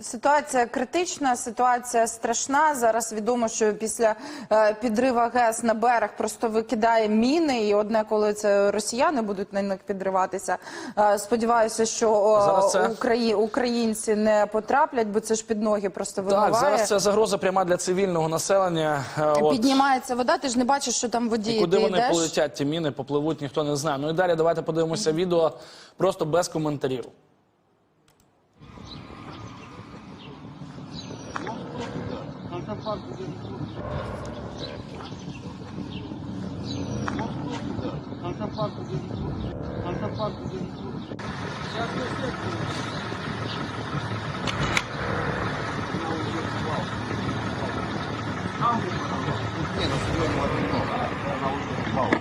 Ситуація критична, ситуація страшна. Зараз відомо, що після е, підриву ГЕС на берег просто викидає міни, і одне, коли це росіяни будуть на них підриватися. Е, сподіваюся, що о, це- Украї... українці не потраплять, бо це ж під ноги просто вибиває. Так, зараз це загроза пряма для цивільного населення. Е, От. Піднімається вода, ти ж не бачиш, що там в воді. І куди ти вони йдеш. полетять, ті міни попливуть, ніхто не знає. Ну і далі давайте подивимося відео просто без коментарів. var burada. Kanka park Kanka park Şart göster. Wow. Wow. Wow. Nie, no, zrobiłem ładnie to. Na ulicy Wow.